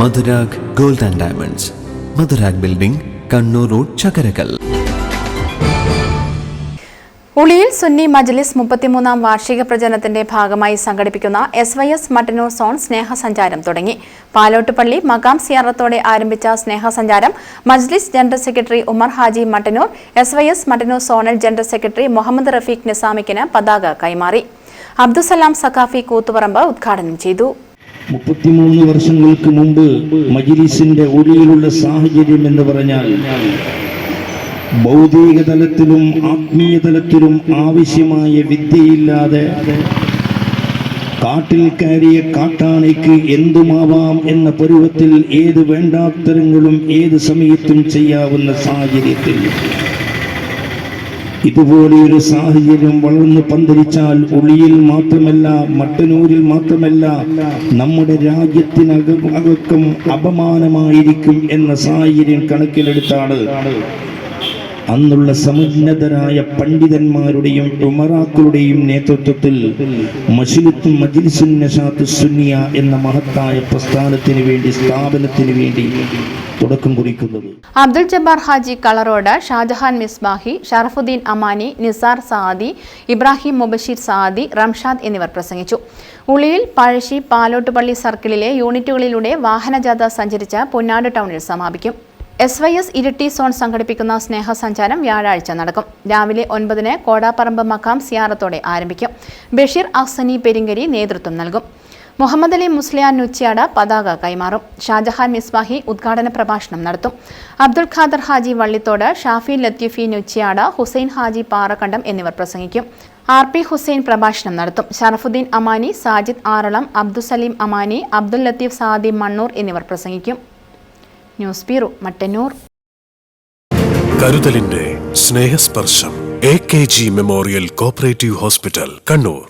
Madhurag gold and diamonds. Madhurag building Kannur road Chakkarakkal. Uliyil Sunni Majlis മുപ്പത്തിമൂന്നാം വാർഷിക പ്രചരണത്തിന്റെ ഭാഗമായി സംഘടിപ്പിക്കുന്ന S Y S Mattannur zone സ്നേഹസഞ്ചാരം തുടങ്ങി. പാലോട്ടുപള്ളി മകാം സിയാറത്തോടെ ആരംഭിച്ച സ്നേഹസഞ്ചാരം Majlis general secretary Umar Haji Mattannur S Y S Mattannur zonal general secretary Muhammad Rafeeq നിസാമിക്കിന് പതാക കൈമാറി. അബ്ദുസലാം സഖാഫി കൂത്തുപറമ്പ് ഉദ്ഘാടനം ചെയ്തു. മുപ്പത്തിമൂന്ന് വർഷങ്ങൾക്ക് മുമ്പ് മജിലിസിന്റെ ഒഴിയിലുള്ള സാഹചര്യം എന്ന് പറഞ്ഞാൽ ഭൗതിക തലത്തിലും ആത്മീയ തലത്തിലും ആവശ്യമായ വിദ്യയില്ലാതെ കാട്ടിൽ കയറിയ കാട്ടാനയ്ക്ക് എന്തുമാവാം എന്ന പരുവത്തിൽ ഏത് വേണ്ടാത്തരങ്ങളും ഏത് സമയത്തും ചെയ്യാവുന്ന സാഹചര്യത്തിൽ ഇതുപോലെയൊരു സാഹചര്യം വളർന്നു പന്തരിച്ചാൽ ഒളിയിൽ മാത്രമല്ല മട്ടന്നൂരിൽ മാത്രമല്ല നമ്മുടെ രാജ്യത്തിനകം അകക്കം അപമാനമായിരിക്കും എന്ന സാഹചര്യം കണക്കിലെടുത്താണ്. അന്നുള്ള സമുന്നതരായ പണ്ഡിതന്മാരുടെയും ഉമറാക്കളുടെയും നേതൃത്വത്തിൽ സുന്നിയ എന്ന മഹത്തായ പ്രസ്ഥാനത്തിന് വേണ്ടി സ്ഥാപനത്തിന് വേണ്ടി തുടക്കം കുറിക്കുന്നത്. അബ്ദുൽ ജബ്ബാർ ഹാജി കളറോട് ഷാജഹാൻ മിസ്ബാഹി ഷറഫുദ്ദീൻ അമാനി നിസാർ സാദി ഇബ്രാഹിം മുബഷീർ സാദി റംഷാദ് എന്നിവർ പ്രസംഗിച്ചു. ഉളിയിൽ പഴശ്ശി പാലോട്ടുപള്ളി സർക്കിളിലെ യൂണിറ്റുകളിലൂടെ വാഹനജാഥ സഞ്ചരിച്ച പൊന്നാട് ടൗണിൽ സമാപിക്കും. S Y S Iritty zone സംഘടിപ്പിക്കുന്ന സ്നേഹസഞ്ചാരം വ്യാഴാഴ്ച നടക്കും. രാവിലെ ഒൻപതിന് കോടാപ്പറമ്പ് മക്കാം സിയാറത്തോടെ ആരംഭിക്കും. ബഷീർ അഹ്സനി പെരിങ്കരി നേതൃത്വം നൽകും. മുഹമ്മദ് അലി മുസ്ലിയാൻ നുച്ചിയാട പതാക കൈമാറും. ഷാജഹാൻ മിസ്ബാഹി ഉദ്ഘാടന പ്രഭാഷണം നടത്തും. അബ്ദുൾ ഖാദർ ഹാജി വള്ളിത്തോട് ഷാഫി ലത്തീഫി നുച്ചിയാട ഹുസൈൻ ഹാജി പാറക്കണ്ടം എന്നിവർ പ്രസംഗിക്കും. ആർ പി ഹുസൈൻ പ്രഭാഷണം നടത്തും. ഷറഫുദ്ദീൻ അമാനി സാജിദ് ആറളം അബ്ദുസലീം അമാനി അബ്ദുൽ ലത്തീഫ് സാദി മണ്ണൂർ എന്നിവർ പ്രസംഗിക്കും. News bureau Mattannur. കരുതലിന്റെ Snehasparsham A K G memorial cooperative hospital Kannur.